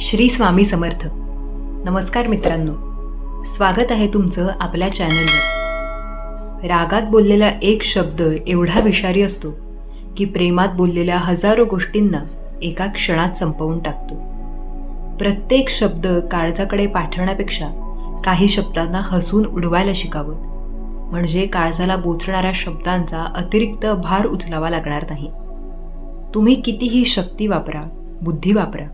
श्री स्वामी समर्थ. नमस्कार मित्रांनो. स्वागत आहे तुमचं आपल्या चॅनलवर रागात बोललेला एक शब्द एवढा विषारी असतो की प्रेमात बोललेल्या हजारो गोष्टींना एका क्षणात संपवून टाकतो. प्रत्येक शब्द काळजाकडे पाठवण्यापेक्षा काही शब्दांना हसून उडवायला शिकावं. म्हणजे काळजाला बोचणाऱ्या शब्दांचा अतिरिक्त भार उचलावा लागणार नाही. तुम्ही कितीही शक्ती वापरा बुद्धी वापरा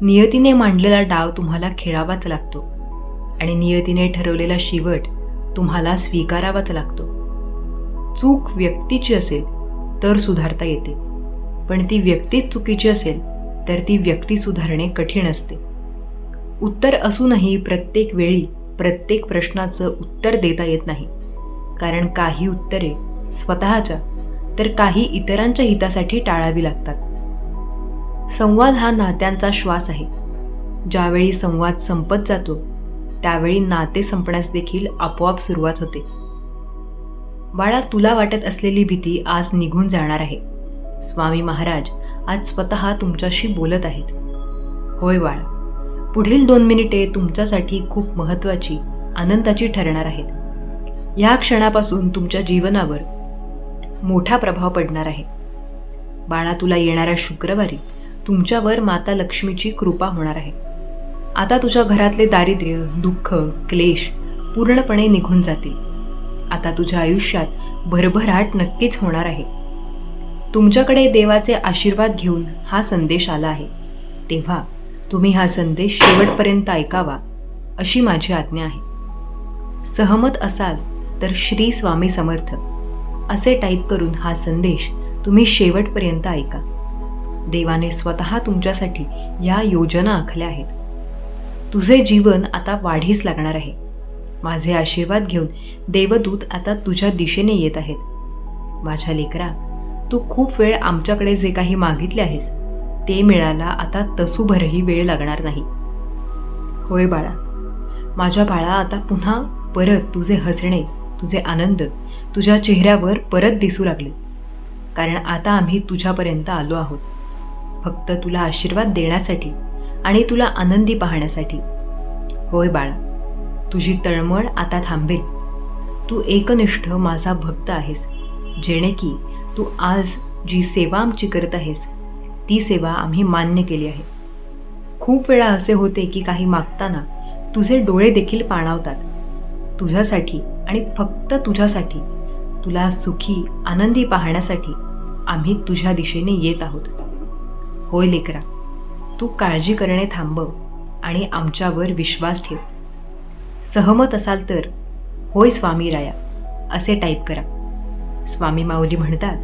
नियतीने मांडलेला डाव तुम्हाला खेळावाच लागतो. आणि नियतीने ठरवलेला शेवट तुम्हाला स्वीकारावाच लागतो. चूक व्यक्तीची असेल तर सुधारता येते. पण ती व्यक्तीच चुकीची असेल तर ती व्यक्ती सुधारणे कठीण असते. उत्तर असूनही प्रत्येक वेळी प्रत्येक प्रश्नाचं उत्तर देता येत नाही. कारण काही उत्तरे स्वतःच्या तर काही इतरांच्या हितासाठी टाळावी लागतात. संवाद हा नात्यांचा श्वास आहे. ज्यावेळी संवाद संपत जातो त्यावेळी नाते संपण्यास देखील आपोआप सुरुवात होते. बाळा तुला वाटत असलेली भीती आज निघून जाणार आहे. स्वामी महाराज आज स्वतः तुमच्याशी बोलत आहेत. होय बाळा पुढील दोन मिनिटे तुमच्यासाठी खूप महत्त्वाची आनंदाची ठरणार आहेत. या क्षणापासून तुमच्या जीवनावर मोठा प्रभाव पडणार आहे. बाळा तुला येणाऱ्या शुक्रवारी तुमच्यावर माता लक्ष्मीची कृपा होणार आहे. आता तुझ्या घरातले दारिद्र्य दुःख क्लेश पूर्णपणे निघून जातील. आता तुझ्या आयुष्यात भरभराट नक्कीच होणार आहे. तुमच्याकडे देवाचे आशीर्वाद घेऊन हा संदेश आला आहे. तेव्हा तुम्ही हा संदेश शेवटपर्यंत ऐकावा अशी माझी आज्ञा आहे. सहमत असाल तर श्री स्वामी समर्थ असे टाईप करून हा संदेश तुम्ही शेवटपर्यंत ऐका. देवाने स्वतः तुमच्यासाठी या योजना आखल्या आहेत. तुझे जीवन आता वाढीस लागणार आहे. माझे आशीर्वाद घेऊन देवदूत आता तुझ्या दिशेने येत आहेत. माझ्या लेकरा तू खूप वेळ आमच्याकडे जे काही मागितले आहेस ते मिळायला आता तसूभरही वेळ लागणार नाही. होय बाळा माझ्या बाळा आता पुन्हा परत तुझे हसणे तुझे आनंद तुझ्या चेहऱ्यावर परत दिसू लागले. कारण आता आम्ही तुझ्यापर्यंत आलो आहोत. फक्त तुला आशीर्वाद देण्यासाठी आणि तुला आनंदी पाहण्यासाठी. होय बाळा तुझी तळमळ आता थांबेल. तू एकनिष्ठ माझा भक्त आहेस जेणे की तू आज जी सेवा आमची करत आहेस ती सेवा आम्ही मान्य केली आहे. खूप वेळा असे होते की काही मागताना तुझे डोळे देखील पाणावतात. तुझ्यासाठी आणि फक्त तुझ्यासाठी तुला सुखी आनंदी पाहण्यासाठी आम्ही तुझ्या दिशेने येत आहोत. होय लेकरा तू काळजी करणे थांबव आणि आमच्यावर विश्वास ठेव. सहमत असाल तर होय स्वामी राया असे टाईप करा. स्वामी माऊली म्हणतात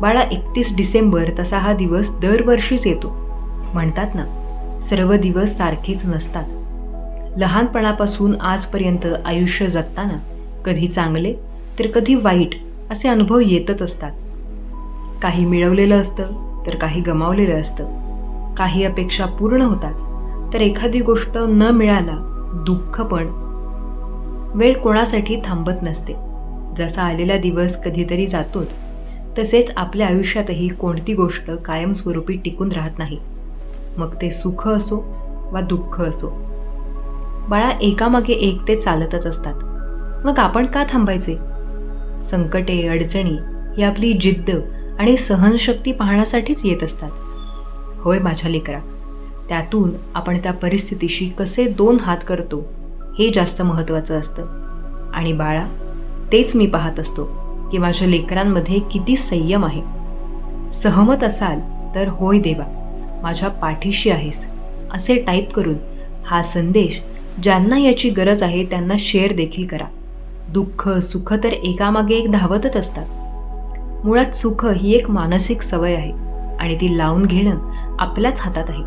बाळा एकतीस डिसेंबर तसा हा दिवस दरवर्षीच येतो. म्हणतात ना सर्व दिवस सारखेच नसतात. लहानपणापासून आजपर्यंत आयुष्य जगताना कधी चांगले तर कधी वाईट असे अनुभव येतच असतात. काही मिळवलेलं असतं तर काही गमावलेलं असतं. काही अपेक्षा पूर्ण होतात. तर एखादी गोष्ट न मिळाला दुःख पण. वेळ कोणासाठी थांबत नसते. जसा आलेला दिवस कधीतरी जातोच तसेच आपल्या आयुष्यातही कोणती गोष्ट कायमस्वरूपी टिकून राहत नाही. मग ते सुख असो वा दुःख असो. बाळा एकामागे एक ते चालतच असतात. मग आपण का थांबायचे? संकटे अडचणी ही आपली जिद्द आणि सहनशक्ती पाहण्यासाठीच येत असतात. होय माझ्या लेकरा त्यातून आपण त्या परिस्थितीशी कसे दोन हात करतो हे जास्त महत्त्वाचं असतं. आणि बाळा तेच मी पाहत असतो की माझ्या लेकरांमध्ये किती संयम आहे. सहमत असाल तर होय देवा माझ्या पाठीशी आहेस असे टाईप करून हा संदेश ज्यांना याची गरज आहे त्यांना शेअर देखील करा. दुःख सुख तर एकामागे एक धावतच असतात. मुळात सुख ही एक मानसिक सवय आहे आणि ती लावून घेणं आपल्याच हातात आहे.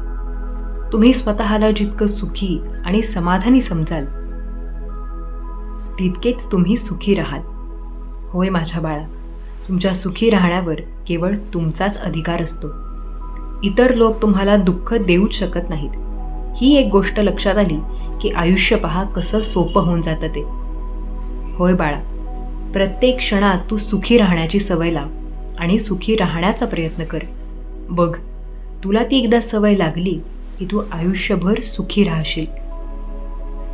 तुम्ही स्वतःला जितकं सुखी आणि समाधानी समजाल तितकेच तुम्ही सुखी राहाल. होय माझ्या बाळा तुमच्या सुखी राहण्यावर केवळ तुमचाच अधिकार असतो. इतर लोक तुम्हाला दुःख देऊच शकत नाहीत. ही एक गोष्ट लक्षात आली की आयुष्य पहा कसं सोपं होऊन जातं ते. होय बाळा प्रत्येक क्षणात तू सुखी राहण्याची सवय लाव आणि सुखी राहण्याचा प्रयत्न कर. बघ तुला ती एकदा सवय लागली की तू आयुष्यभर सुखी राहशील.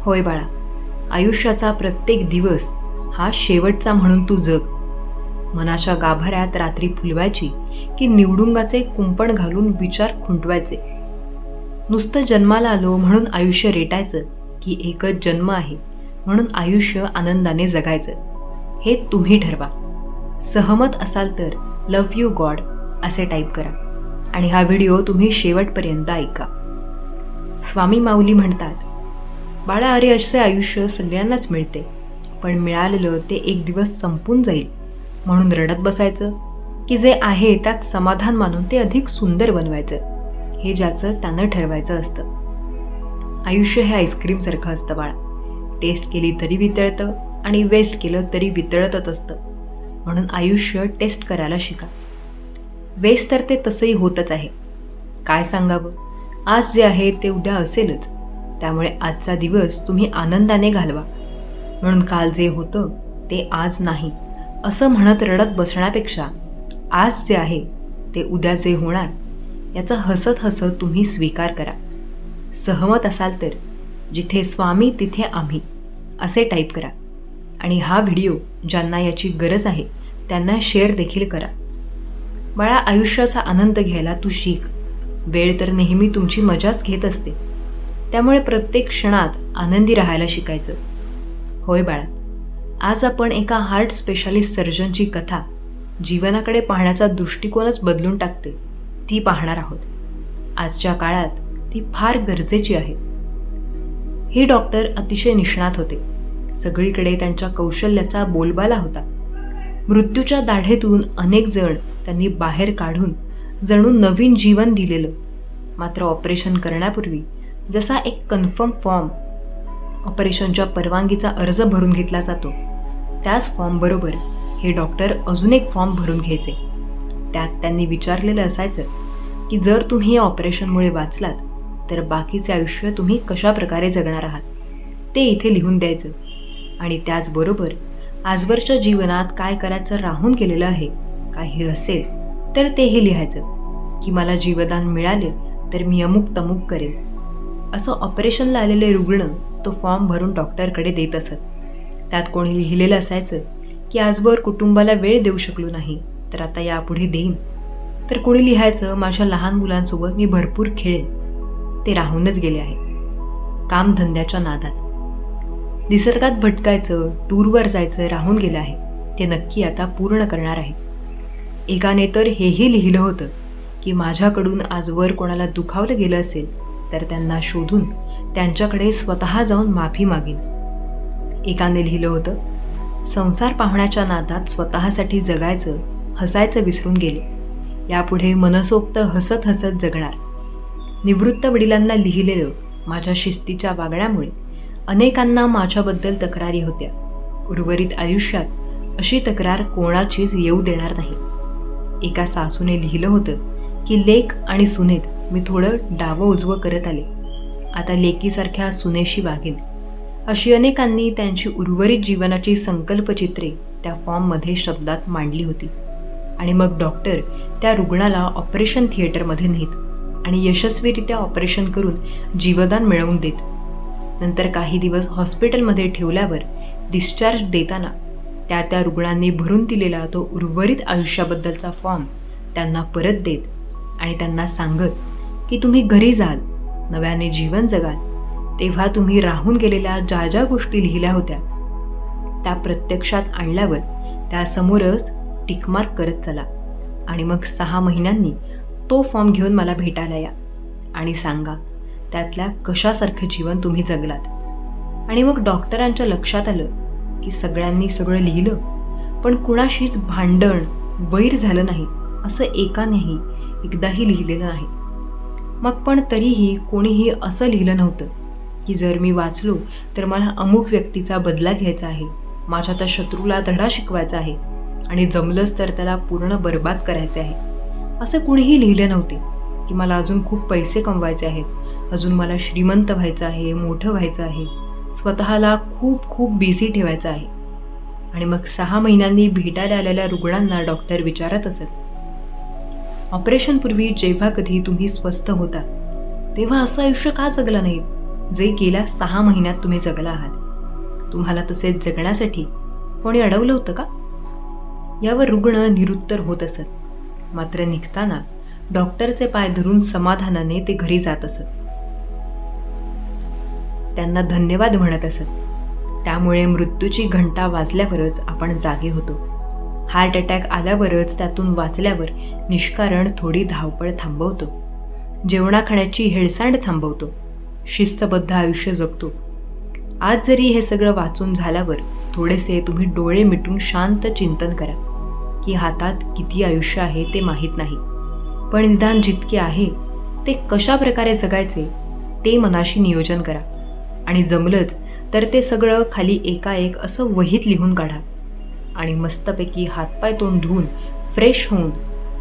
होय बाळा आयुष्याचा प्रत्येक दिवस हा शेवटचा म्हणून तू जग. मनाच्या गाभाऱ्यात रात्री फुलवायची की निवडुंगाचे कुंपण घालून विचार खुंटवायचे. नुसतं जन्माला आलो म्हणून आयुष्य रेटायचं की एकच जन्म आहे म्हणून आयुष्य आनंदाने जगायचं. हे तुम्ही ठरवा. सहमत असाल तर लव यू गॉड असे टाईप करा आणि हा व्हिडिओ तुम्ही शेवटपर्यंत ऐका. स्वामी माऊली म्हणतात बाळा अरे असे आयुष्य सगळ्यांनाच मिळते पण मिळालेलं ते एक दिवस संपून जाईल. म्हणून रडत बसायचं की जे आहे त्यात समाधान मानून ते अधिक सुंदर बनवायचं हे ज्याचं त्यानं ठरवायचं असतं. आयुष्य हे आईस्क्रीमसारखं असतं बाळा. टेस्ट केली तरी वितळतं आणि वेस्ट केलं तरी वितळतच असतं. म्हणून आयुष्य टेस्ट करायला शिका. वेस्ट तर ते तसंही होतच आहे. काय सांगावं? आज जे आहे ते उद्या असेलच. त्यामुळे आजचा दिवस तुम्ही आनंदाने घालवा. म्हणून काल जे होतं ते आज नाही. असं म्हणत रडत बसण्यापेक्षा आज जे आहे ते उद्या जे होणार याचा हसत हसत तुम्ही स्वीकार करा. सहमत असाल तर जिथे स्वामी तिथे आम्ही असे टाईप करा. आणि हा व्हिडिओ ज्यांना याची गरज आहे त्यांना शेअर देखील करा. बाळा आयुष्याचा आनंद घ्यायला तू शिक. वेळ तर नेहमी तुमची मजाच घेत असते. त्यामुळे प्रत्येक क्षणात आनंदी राहायला शिकायचं. होय बाळा आज आपण एका हार्ट स्पेशालिस्ट सर्जनची कथा जीवनाकडे पाहण्याचा दृष्टिकोनच बदलून टाकते. ती पाहणार आहोत. आजच्या काळात ती फार गरजेची आहे. हे डॉक्टर अतिशय निष्णात होते. सगळीकडे त्यांच्या कौशल्याचा बोलबाला होता. मृत्यूच्या दाढेतून अनेक जण त्यांनी बाहेर काढून जणू नवीन जीवन दिलेलं. मात्र ऑपरेशन करण्यापूर्वी जसा एक कन्फर्म फॉर्म ऑपरेशनच्या परवानगीचा अर्ज भरून घेतला जातो त्याच फॉर्मबरोबर हे डॉक्टर अजून एक फॉर्म भरून घ्यायचे. त्यात त्यांनी विचारलेलं असायचं की जर तुम्ही या ऑपरेशनमुळे वाचलात तर बाकीचे आयुष्य तुम्ही कशा प्रकारे जगणार आहात? ते इथे लिहून द्यायचं. आणि त्याचबरोबर आजवरच्या जीवनात काय करायचं राहून गेलेलं आहे काही असेल तर तेही लिहायचं. की मला जीवदान मिळाले तर मी अमुक तमुक करेन. असं ऑपरेशनला आलेले रुग्ण तो फॉर्म भरून डॉक्टरकडे देत असत. त्यात कोणी लिहिलेलं असायचं की आजवर कुटुंबाला वेळ देऊ शकलो नाही तर आता यापुढे देईन. तर कोणी लिहायचं माझ्या लहान मुलांसोबत मी भरपूर खेळेन. ते राहूनच गेले आहे. कामधंद्याच्या नादात. निसर्गात भटकायचं टूरवर जायचं राहून गेलं आहे. ते नक्की आता पूर्ण करणार आहे. एकाने तर हेही लिहिलं होतं की माझ्याकडून आजवर कोणाला दुखावलं गेलं असेल तर त्यांना शोधून त्यांच्याकडे स्वतः जाऊन माफी मागेन. एकाने लिहिलं होतं संसार पाहण्याच्या नादात स्वतःसाठी जगायचं हसायचं विसरून गेले. यापुढे मनसोक्त हसत हसत जगणार. निवृत्त वडिलांना लिहिलेलं माझ्या शिस्तीच्या वागण्यामुळे अनेकांना माझ्याबद्दल तक्रारी होत्या. उर्वरित आयुष्यात अशी तक्रार कोणाचीच येऊ देणार नाही. एका सासूने लिहिलं होतं की लेख आणि सुनेत मी थोडं डावं उजवं करत आले. आता लेकीसारख्या सुनेशी वागेन. अशी अनेकांनी त्यांची उर्वरित जीवनाची संकल्पचित्रे त्या फॉर्ममध्ये शब्दात मांडली होती. आणि मग डॉक्टर त्या रुग्णाला ऑपरेशन थिएटरमध्ये नेत आणि यशस्वीरित्या ऑपरेशन करून जीवदान मिळवून देत. नंतर काही दिवस हॉस्पिटलमध्ये ठेवल्यावर डिस्चार्ज देताना त्या त्या रुग्णांनी भरून दिलेला तो उर्वरित आयुष्याबद्दलचा फॉर्म त्यांना परत देत आणि त्यांना सांगत की तुम्ही घरी जाल नव्याने जीवन जगाल. तेव्हा तुम्ही राहून गेलेल्या ज्या ज्या गोष्टी लिहिल्या होत्या त्या प्रत्यक्षात आणल्यावर त्यासमोरच टिकमार्क करत चला आणि मग सहा महिन्यांनी तो फॉर्म घेऊन मला भेटायला या आणि सांगा त्यातल्या कशासारखं जीवन तुम्ही जगलात? आणि मग डॉक्टरांच्या लक्षात आलं की सगळ्यांनी सगळं लिहिलं पण कुणाशीच भांडण वैर झालं नाही असं एकानेही एकदाही लिहिलेलं नाही. मग पण तरीही कोणीही असं लिहिलं नव्हतं की जर मी वाचलो तर मला अमुक व्यक्तीचा बदला घ्यायचा आहे माझ्या त्या शत्रूला धडा शिकवायचा आहे आणि जमलंच तर त्याला पूर्ण बर्बाद करायचे आहे. असं कुणीही लिहिलं नव्हते की मला अजून खूप पैसे कमवायचे आहेत. अजून मला श्रीमंत व्हायचं आहे मोठं व्हायचं आहे. स्वतःला खूप खूप बिझी ठेवायचं आहे. आणि मग सहा महिन्यांनी भेटायला आलेल्या रुग्णांना डॉक्टर विचारत असत. ऑपरेशनपूर्वी जेव्हा कधी तुम्ही स्वस्थ होता तेव्हा असं आयुष्य का जगलं नाही? जे गेल्या सहा महिन्यात तुम्ही जगला आहात. तुम्हाला तसे जगण्यासाठी कोणी अडवलं होतं का? यावर रुग्ण निरुत्तर होत असत. मात्र निघताना डॉक्टरचे पाय धरून समाधानाने ते घरी जात असत. त्यांना धन्यवाद म्हणत असत. त्यामुळे मृत्यूची घंटा वाजल्यावरच आपण जागे होतो. हार्ट अटॅक आल्यावरच त्यातून वाचल्यावर निष्कारण थोडी धावपळ थांबवतो. जेवणा खाण्याची हेळसांड थांबवतो. शिस्तबद्ध आयुष्य जगतो. आज जरी हे सगळं वाचून झाल्यावर थोडेसे तुम्ही डोळे मिटून शांत चिंतन करा की हातात किती आयुष्य आहे ते माहीत नाही. पण निदान जितके आहे ते कशा प्रकारे जगायचे ते मनाशी नियोजन करा. आणि जमलंच तर ते सगळं खाली एकाएक असं वहीत लिहून काढा. आणि मस्तपैकी हातपाय तोंड धुवून फ्रेश होऊन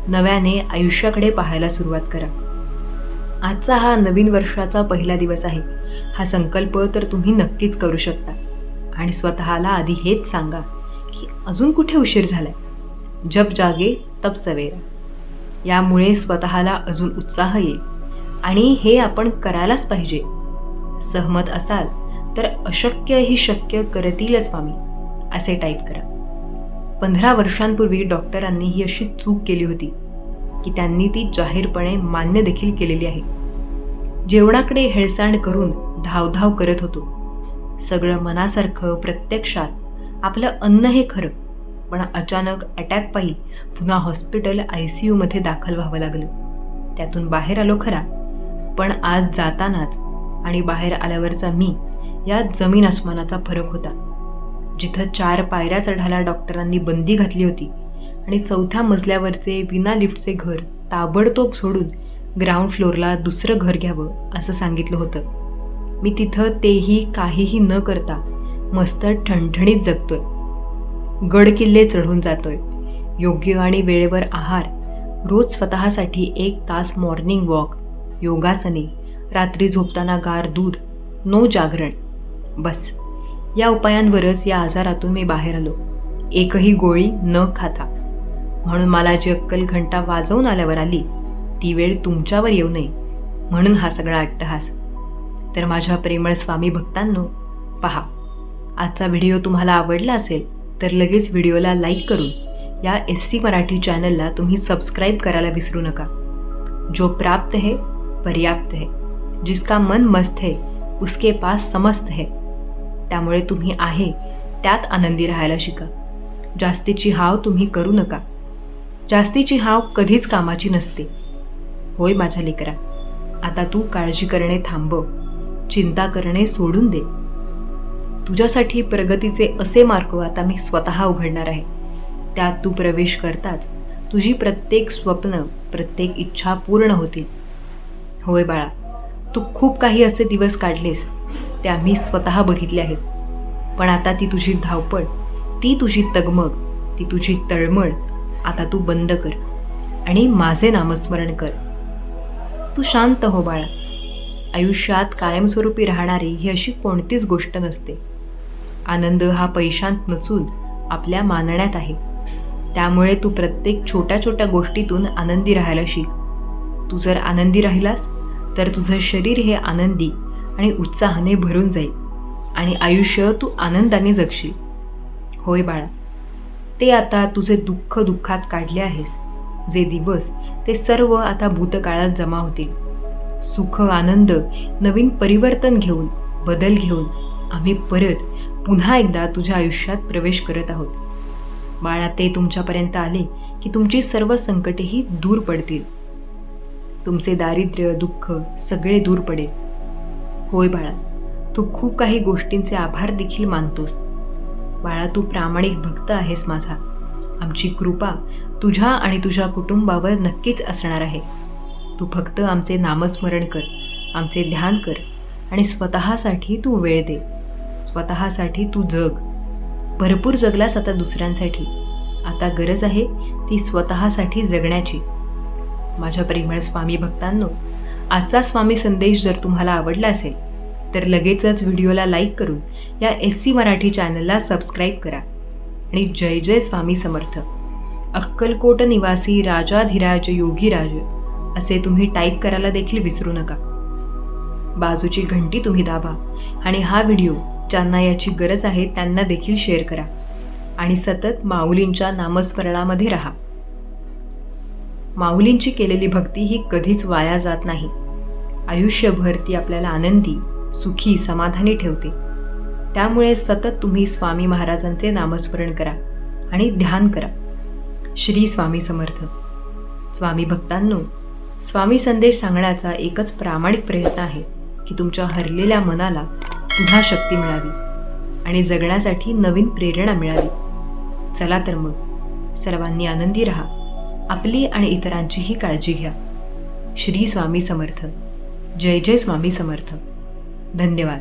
नव्याने आयुष्याकडे पाहायला सुरुवात करा. आजचा हा नवीन वर्षाचा पहिला दिवस आहे. हा संकल्प तर तुम्ही नक्कीच करू शकता. आणि स्वतःला आधी हेच सांगा की अजून कुठे उशीर झालाय? जब जागे तप सवेरा. यामुळे स्वतःला अजून उत्साह येईल. आणि हे आपण करायलाच पाहिजे. सहमत असाल तर अशक्य ही शक्य करतीलच स्वामी असे टाईप करा. पंधरा वर्षांपूर्वी डॉक्टरांनी ही अशी चूक केली होती की त्यांनी ती जाहीरपणे मान्य देखील केलेली आहे. जेवणाकडे हेळसांड करून धावधाव करत होतो. सगळं मनासारखं प्रत्यक्षात आपलं अन्न हे खरं पण अचानक अटॅक पायी पुन्हा हॉस्पिटल आय सी यूमध्ये दाखल व्हावं लागलं. त्यातून बाहेर आलो खरा पण आज जातानाच आणि बाहेर आल्यावरचा मी यात जमीन आसमानाचा फरक होता. जिथं चार पायऱ्या चढायला डॉक्टरांनी बंदी घातली होती आणि चौथ्या मजल्यावरचे विना लिफ्टचे घर ताबडतोब सोडून ग्राउंड फ्लोअरला दुसरं घर घ्यावं असं सांगितलं होतं. मी तिथं तेही काहीही न करता मस्त ठणठणीत जगतोय. गड किल्ले चढून जातोय. योग्य आणि वेळेवर आहार रोज स्वतःसाठी एक तास मॉर्निंग वॉक योगासने रात्री झोपताना गार दूध नो जागरण. बस. या उपायांवरच या आजारातून मी बाहेर आलो. एकही गोळी न खाता. म्हणून मला जी अक्कल घंटा वाजवून आल्यावर आली ती वेळ तुमच्यावर येऊ नये म्हणून हा सगळा अट्टहास. तर माझ्या प्रेमळ स्वामी भक्तांनो पहा आजचा व्हिडिओ तुम्हाला आवडला असेल तर लगेच व्हिडिओला लाईक करून या एस सी मराठी चॅनलला तुम्ही सबस्क्राईब करायला विसरू नका. जो प्राप्त है पर्याप्त है जिसका मन मस्त है उसके पास समस्त है. त्यामुळे तुम्ही आहे त्यात आनंदी राहायला शिका. जास्तीची हाव तुम्ही करू नका. जास्तीची हाव कधीच कामाची नसते. होय माझ्या लेकरा आता तू काळजी करणे थांबव. चिंता करणे सोडून दे. तुझ्यासाठी प्रगतीचे असे मार्ग आता मी स्वतः उघडणार आहे. त्यात तू प्रवेश करताच तुझी प्रत्येक स्वप्न प्रत्येक इच्छा पूर्ण होतील. होय बाळा तू खूप काही असे दिवस काढलेस ते आम्ही स्वतः बघितले आहेत. पण आता ती तुझी धावपळ ती तुझी तगमग ती तुझी तळमळ आता तू बंद कर आणि माझे नामस्मरण कर. तू शांत हो बाळा. आयुष्यात कायमस्वरूपी राहणारी ही अशी कोणतीच गोष्ट नसते. आनंद हा पैशांत नसून आपल्या मानण्यात आहे. त्यामुळे तू प्रत्येक छोट्या छोट्या गोष्टीतून आनंदी राहायला शिक. तू जर आनंदी राहिलास तर तुझं शरीर हे आनंदी आणि उत्साहाने भरून जाईल आणि आयुष्य तू आनंदाने जगशील. होय बाळा ते आता तुझे दुःख दुःखात काढले आहेस. जे दिवस ते सर्व आता भूतकाळात जमा होतील. सुख आनंद नवीन परिवर्तन घेऊन बदल घेऊन आम्ही परत पुन्हा एकदा तुझ्या आयुष्यात प्रवेश करत आहोत. बाळा ते तुमच्यापर्यंत आले की तुमची सर्व संकटेही दूर पडतील. तुमचे दारिद्र्य दुःख सगळे दूर पडेल. होय बाळा तू खूप काही गोष्टींचे आभार देखील मानतोस. बाळा तू प्रामाणिक भक्त आहेस माझा. आमची कृपा तुझ्या आणि तुझ्या कुटुंबावर नक्कीच असणार आहे. तू फक्त आमचे नामस्मरण कर आमचे ध्यान कर आणि स्वतःसाठी तू वेळ दे. स्वतःसाठी तू जग. भरपूर जगलास आता दुसऱ्यांसाठी. आता गरज आहे ती स्वतःसाठी जगण्याची. माझ्या प्रेमळ स्वामी भक्तांनो आजचा स्वामी संदेश जर तुम्हाला आवडला असेल तर लगेचच व्हिडिओला लाईक करून या एस सी मराठी चॅनलला सबस्क्राईब करा. आणि जय जय स्वामी समर्थ. अक्कलकोट निवासी राजाधिराज योगीराज असे तुम्ही टाईप करायला देखील विसरू नका. बाजूची घंटी तुम्ही दाबा आणि हा व्हिडिओ ज्यांना याची गरज आहे त्यांना देखील शेअर करा. आणि सतत माऊलींच्या नामस्मरणामध्ये राहा. माऊलींची केलेली भक्ती ही कधीच वाया जात नाही. आयुष्यभर ती आपल्याला आनंदी सुखी समाधानी ठेवते. त्यामुळे सतत तुम्ही स्वामी महाराजांचे नामस्मरण करा आणि ध्यान करा. श्री स्वामी समर्थ. स्वामी भक्तांनो स्वामी संदेश सांगण्याचा एकच प्रामाणिक प्रयत्न आहे की तुमच्या हरलेल्या मनाला पुन्हा शक्ती मिळावी आणि जगण्यासाठी नवीन प्रेरणा मिळावी. चला तर मग. सर्वांनी आनंदी राहा. आपली आणि इतरांचीही काळजी घ्या. श्री स्वामी समर्थ. जय जय स्वामी समर्थ. धन्यवाद.